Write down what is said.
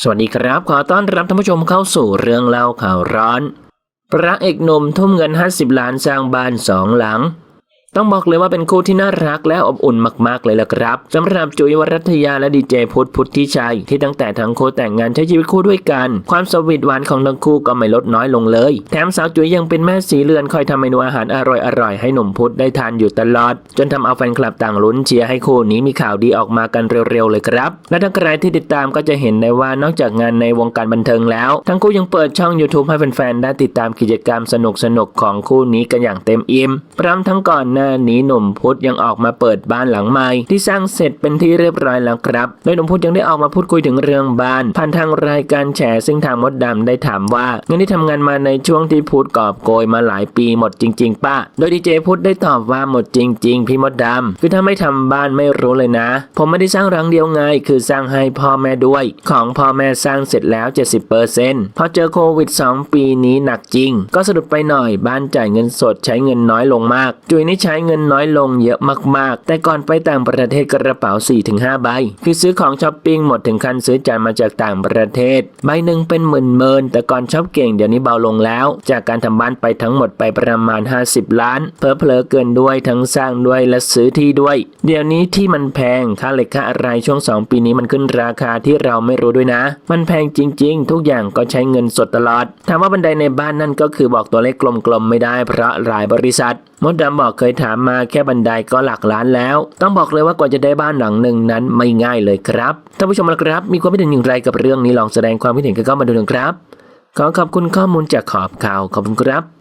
สวัสดีครับ ขอต้อนรับท่านผู้ชมเข้าสู่เรื่องเล่าข่าวร้อน พระเอกหนุ่มทุ่มเงิน 50 ล้านสร้างบ้านสองหลัง ต้องบอกเลยว่าเป็นคู่ที่น่ารักและอบอุ่นมากๆเลยล่ะครับสำหรับจุ๋ยวรัตยาและดีเจพุทธพุทธิชัย ที่ตั้งแต่ทั้งคู่แต่งงานใช้ชีวิตคู่ด้วยกัน ความสวีทหวานของทั้งคู่ก็ไม่ลดน้อยลงเลย แถมสาวจุ๋ยยังเป็นแม่สีเรือนคอยทำเมนูอาหารอร่อยๆให้หนุ่มพุทธได้ทานอยู่ตลอด จนทำเอาแฟนคลับต่างลุ้นเชียร์ให้คู่นี้มีข่าวดีออกมากันเร็วๆเลยครับ และถ้าใครที่ติดตามก็จะเห็นได้ว่านอกจากงานในวงการบันเทิงแล้ว ทั้งคู่ยังเปิดช่อง YouTube ให้แฟนๆได้ติดตามกิจกรรมสนุกๆของคู่นี้กันอย่างเต็มอิ่มพร้อมทั้งก่อนหน้านี้หนุ่มพุธยังออกมาเปิดบ้านหลังใหม่ ที่สร้างเสร็จเป็นที่เรียบร้อยแล้วครับโดยหนุ่มพุธยังได้ออกมาพูดคุยถึงเรื่องบ้าน ผ่านทางรายการแฉซึ่งทางมดดำได้ถามว่าเงินที่ทำงานมาในช่วงที่พุธกอบโกยมาหลายปีหมดจริง ๆป้าโดยดีเจพุธได้ตอบว่าหมดจริง ๆ พี่มดดำคือถ้าไม่ทำบ้านไม่รู้เลยนะ ผมไม่ได้สร้างรังเดียวไง คือสร้างให้พ่อแม่ด้วย ของพ่อแม่สร้างเสร็จแล้ว 70%พอเจอโควิด 2 ปีนี้หนักจริง ก็สะดุดไปหน่อยบ้านจ่ายเงินสดใช้เงินน้อยลงมาก จุยนี่ช้เงินน้อยลงเยอะมากๆ แต่ก่อนไปต่างประเทศกระเป๋า 4-5 ใบ คือซื้อของช้อปปิ้งหมดถึงขั้นซื้อจานมาจากต่างประเทศ ใบหนึ่งเป็นหมื่นเมินแต่ก่อนชอบเก่งเดี๋ยวนี้เบาลงแล้ว จากการทำบ้านไปทั้งหมดไปประมาณ 50 ล้าน เพอเพลอๆเกินด้วยทั้งสร้างด้วยและซื้อที่ด้วย เดี๋ยวนี้ที่มันแพงค่าเหล็กค่าอะไรช่วง 2 ปีนี้มันขึ้นราคาที่เราไม่รู้ด้วยนะ มันแพงจริง ๆ ทุกอย่างก็ใช้เงินสดตลอดถามว่าบันไดในบ้านนั่นก็คือบอกตัวเลขกลมๆไม่ได้เพราะหลายบริษัท มดดำบอกเคยถามมาแค่บันไดก็หลักล้านแล้ว ต้องบอกเลยว่ากว่าจะได้บ้านหลังหนึ่งนั้นไม่ง่ายเลยครับท่านผู้ชมละครับ มีความคิดเห็นอย่างไรกับเรื่องนี้ลองแสดงความคิดเห็นกันเข้ามาดูหน่อยครับ ขอขอบคุณข้อมูลจากขอบข่าวขอบคุณครับ